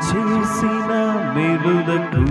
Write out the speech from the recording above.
చేసిన మేలులకు